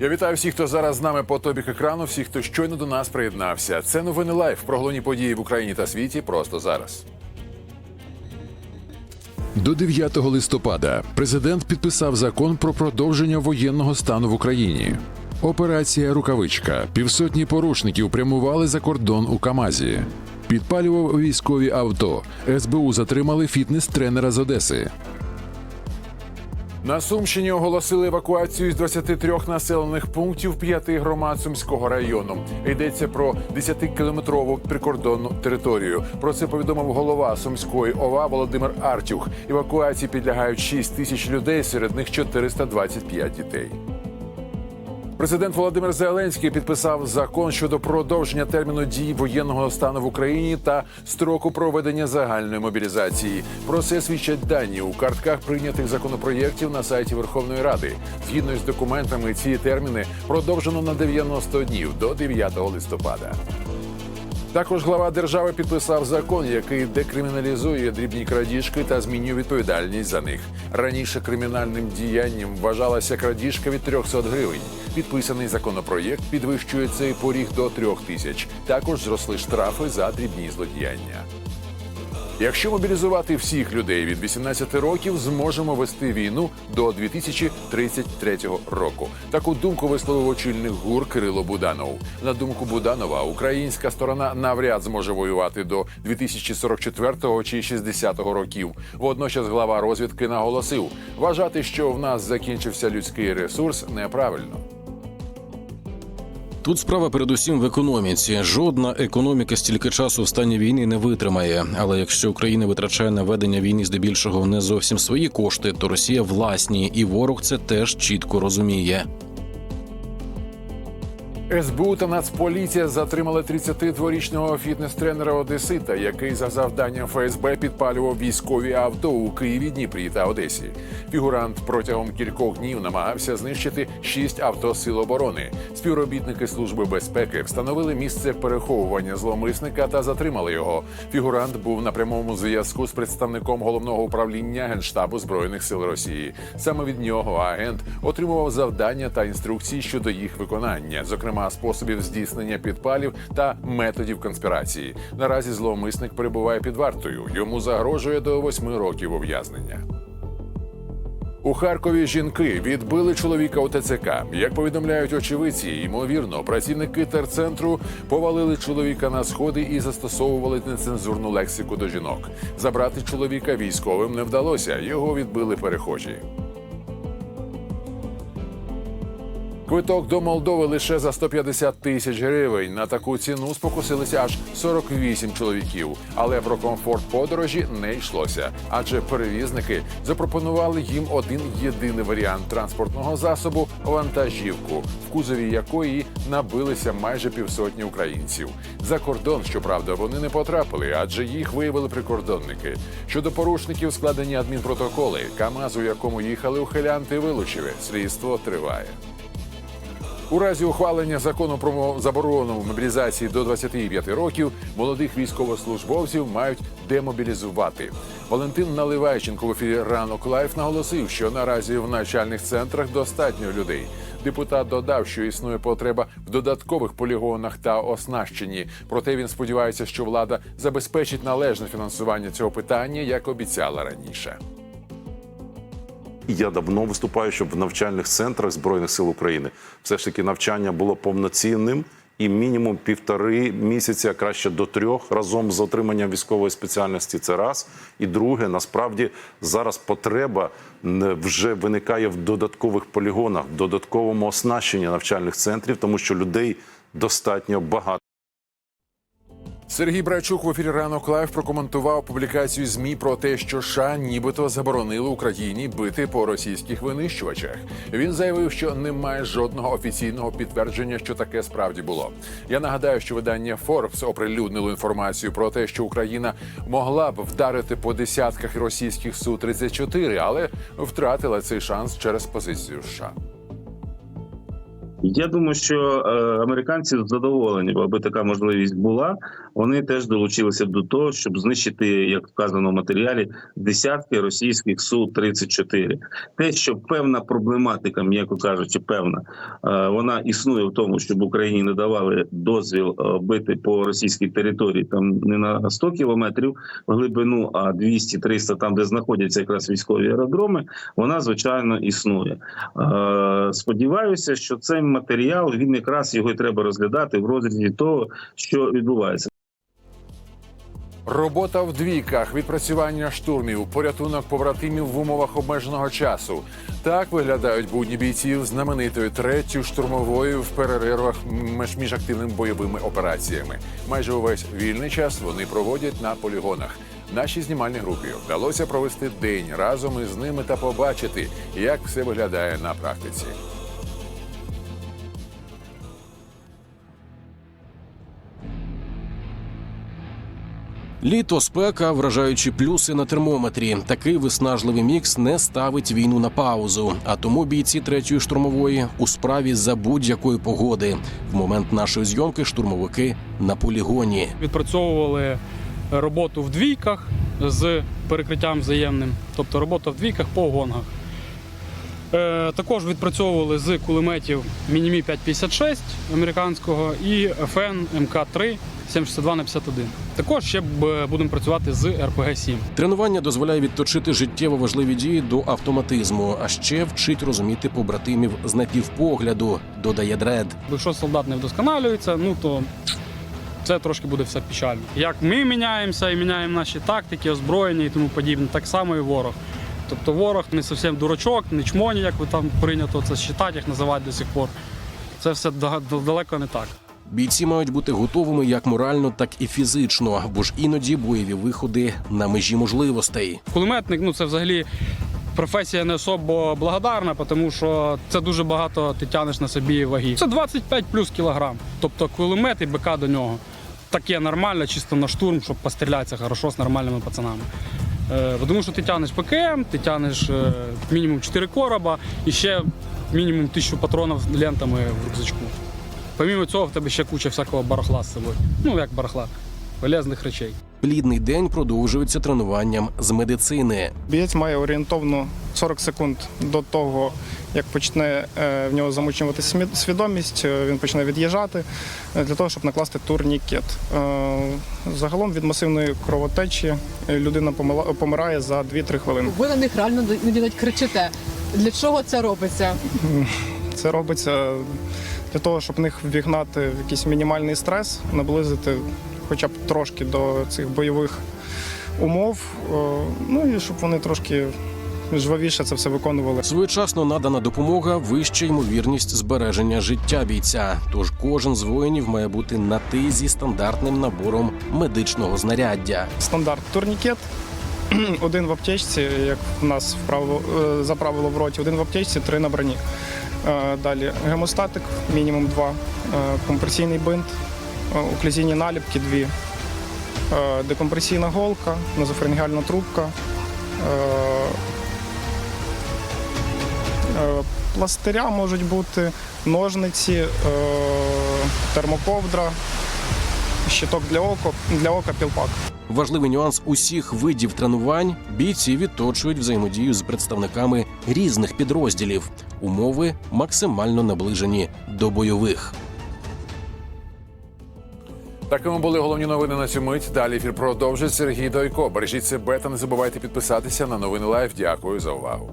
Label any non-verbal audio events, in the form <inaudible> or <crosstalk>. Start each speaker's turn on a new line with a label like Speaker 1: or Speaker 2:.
Speaker 1: Я вітаю всіх, хто зараз з нами по тобік екрану, всіх, хто щойно до нас приєднався. Це новини лайф про головні події в Україні та світі просто зараз. До 9 листопада президент підписав закон про продовження воєнного стану в Україні. Операція Рукавичка. Півсотні порушників прямували за кордон у Камазі. Підпалював військові авто. СБУ затримали фітнес-тренера з Одеси. На Сумщині оголосили евакуацію з 23 населених пунктів п'яти громад Сумського району. Йдеться про 10-кілометрову прикордонну територію. Про це повідомив голова Сумської ОВА Володимир Артюх. Евакуації підлягають 6 тисяч людей, серед них 425 дітей. Президент Володимир Зеленський підписав закон щодо продовження терміну дії воєнного стану в Україні та строку проведення загальної мобілізації. Про це свідчать дані у картках прийнятих законопроєктів на сайті Верховної Ради. Згідно з документами, ці терміни продовжено на 90 днів до 9 листопада. Також глава держави підписав закон, який декриміналізує дрібні крадіжки та змінює відповідальність за них. Раніше кримінальним діянням вважалася крадіжка від 300 гривень. Підписаний законопроєкт підвищує цей поріг до 3 тисяч. Також зросли штрафи за дрібні злодіяння. Якщо мобілізувати всіх людей від 18 років, зможемо вести війну до 2033 року. Таку думку висловив очільник ГУР Кирило Буданов. На думку Буданова, українська сторона навряд зможе воювати до 2044 чи 60 років. Водночас глава розвідки наголосив, вважати, що в нас закінчився людський ресурс, неправильно.
Speaker 2: Тут справа передусім в економіці. Жодна економіка стільки часу в стані війни не витримає. Але якщо Україна витрачає на ведення війни здебільшого не зовсім свої кошти, то Росія власні, і ворог це теж чітко розуміє.
Speaker 1: СБУ та Нацполіція затримали 32-річного фітнес-тренера Одесита, який за завданням ФСБ підпалював військові авто у Києві, Дніпрі та Одесі. Фігурант протягом кількох днів намагався знищити шість авто Сил оборони. Співробітники служби безпеки встановили місце переховування зловмисника та затримали його. Фігурант був на прямому зв'язку з представником головного управління генштабу збройних сил Росії. Саме від нього агент отримував завдання та інструкції щодо їх виконання, зокрема способів здійснення підпалів та методів конспірації. Наразі зловмисник перебуває під вартою. Йому загрожує до восьми років ув'язнення. У Харкові жінки відбили чоловіка у ТЦК. Як повідомляють очевидці, ймовірно, працівники терцентру повалили чоловіка на сходи і застосовували нецензурну лексику до жінок. Забрати чоловіка військовим не вдалося. Його відбили перехожі. Квиток до Молдови лише за 150 тисяч гривень. На таку ціну спокусилися аж 48 чоловіків. Але про комфорт подорожі не йшлося, адже перевізники запропонували їм один єдиний варіант транспортного засобу вантажівку, в кузові якої набилися майже півсотні українців. За кордон, щоправда, вони не потрапили, адже їх виявили прикордонники. Щодо порушників складені адмінпротоколи. КАМАЗ, у якому їхали ухилянти, вилучили. Слідство триває. У разі ухвалення закону про заборону мобілізації до 25 років молодих військовослужбовців мають демобілізувати. Валентин Наливайченко в ефірі ранок лайф наголосив, що наразі в навчальних центрах достатньо людей. Депутат додав, що існує потреба в додаткових полігонах та оснащенні. Проте він сподівається, що влада забезпечить належне фінансування цього питання, як обіцяла раніше.
Speaker 3: Я давно виступаю, щоб в навчальних центрах Збройних сил України все ж таки навчання було повноцінним і мінімум півтори місяці, а краще до трьох разом з отриманням військової спеціальності. Це раз. І друге, насправді зараз потреба вже виникає в додаткових полігонах, в додатковому оснащенні навчальних центрів, тому що людей достатньо багато.
Speaker 1: Сергій Брачук в ефірі ранок лайв прокоментував публікацію змі про те, що США нібито заборонили Україні бити по російських винищувачах. Він заявив, що немає жодного офіційного підтвердження, що таке справді було. Я нагадаю, що видання Forbes оприлюднило інформацію про те, що Україна могла б вдарити по десятках російських су 34 але втратила цей шанс через позицію США.
Speaker 4: Я думаю, що е, американці задоволені, аби така можливість була. Вони теж долучилися до того, щоб знищити, як вказано в матеріалі, десятки російських су 34 Те, що певна проблематика, м'яко кажучи, певна, е, вона існує в тому, щоб Україні не давали дозвіл е, бити по російській території там не на 100 кілометрів в глибину, а 200-300 там, де знаходяться якраз військові аеродроми. Вона звичайно існує. Е, Сподіваюся, що цей матеріал він якраз його і треба розглядати в розрізі того, що відбувається.
Speaker 1: Робота в двійках, відпрацювання штурмів, порятунок побратимів в умовах обмеженого часу. Так виглядають будні бійців знаменитої третьої штурмової в переривах між, між активними бойовими операціями. Майже увесь вільний час вони проводять на полігонах. Нашій знімальній групі вдалося провести день разом із ними та побачити, як все виглядає на практиці.
Speaker 2: Літо, спека, вражаючі плюси на термометрі. Такий виснажливий мікс не ставить війну на паузу. А тому бійці третьої штурмової у справі за будь-якої погоди. В момент нашої зйомки штурмовики на полігоні.
Speaker 5: відпрацьовували роботу в двійках з перекриттям взаємним, тобто робота в двійках по гонгах. Е, також відпрацьовували з кулеметів Мінімі 556 американського і ФН МК-3 762 на 51. Також ще будемо працювати з РПГ-7.
Speaker 2: Тренування дозволяє відточити життєво важливі дії до автоматизму, а ще вчить розуміти побратимів з напівпогляду, додає дред.
Speaker 5: Якщо солдат не вдосконалюється, ну то це трошки буде все печально. Як ми міняємося і міняємо наші тактики, озброєння і тому подібне, так само і ворог. Тобто ворог не зовсім дурачок, не чмоні, як ви там прийнято це считати, як називають до сих пор. Це все да- да- далеко не так.
Speaker 2: Бійці мають бути готовими як морально, так і фізично, бо ж іноді бойові виходи на межі можливостей.
Speaker 5: Кулеметник ну це взагалі професія не особо благодарна, тому що це дуже багато ти тянеш на собі ваги. Це 25 плюс кілограм. Тобто кулемет і БК до нього. Таке нормально, чисто на штурм, щоб пострілятися хорошо з нормальними пацанами. Е, тому що ти тянеш ПКМ, ти тянеш е, мінімум 4 короба і ще мінімум 1000 патронів лентами в рюкзачку. Помімо цього, в тебе ще куча всякого барахла з собою. Ну як барахла, полезних речей.
Speaker 2: Плідний день продовжується тренуванням з медицини.
Speaker 6: Бієць має орієнтовно 40 секунд до того, як почне е, в нього замучуватися свідомість, е, він почне від'їжджати е, для того, щоб накласти турнікет. Загалом від масивної кровотечі людина помирає за 2-3 хвилини.
Speaker 7: Ви на них реально навіть кричите. Для чого це робиться?
Speaker 6: Це робиться для того, щоб в них ввігнати в якийсь мінімальний стрес, наблизити хоча б трошки до цих бойових умов. Е, Ну і щоб вони трошки жвавіше це все виконували.
Speaker 2: Своєчасно надана допомога вища ймовірність збереження життя бійця. Тож кожен з воїнів має бути на ти зі стандартним набором медичного знаряддя.
Speaker 6: стандарт турнікет. <clears throat> Один в аптечці, як в нас в правило, е, за правило в роті, один в аптечці, три на броні. Е, Далі гемостатик, мінімум два, Е, компресійний бинт, е, оклюзійні наліпки дві, Е, декомпресійна голка, назофарингеальна трубка, е, е, пластиря можуть бути, ножниці, е, термоковдра, щиток для ока, для ока пілпак.
Speaker 2: Важливий нюанс усіх видів тренувань бійці відточують взаємодію з представниками різних підрозділів. Умови максимально наближені до бойових.
Speaker 1: Такими були головні новини на цю мить. Далі ефір продовжить Сергій Дойко. Бережіть себе та не забувайте підписатися на новини Лайф. Дякую за увагу.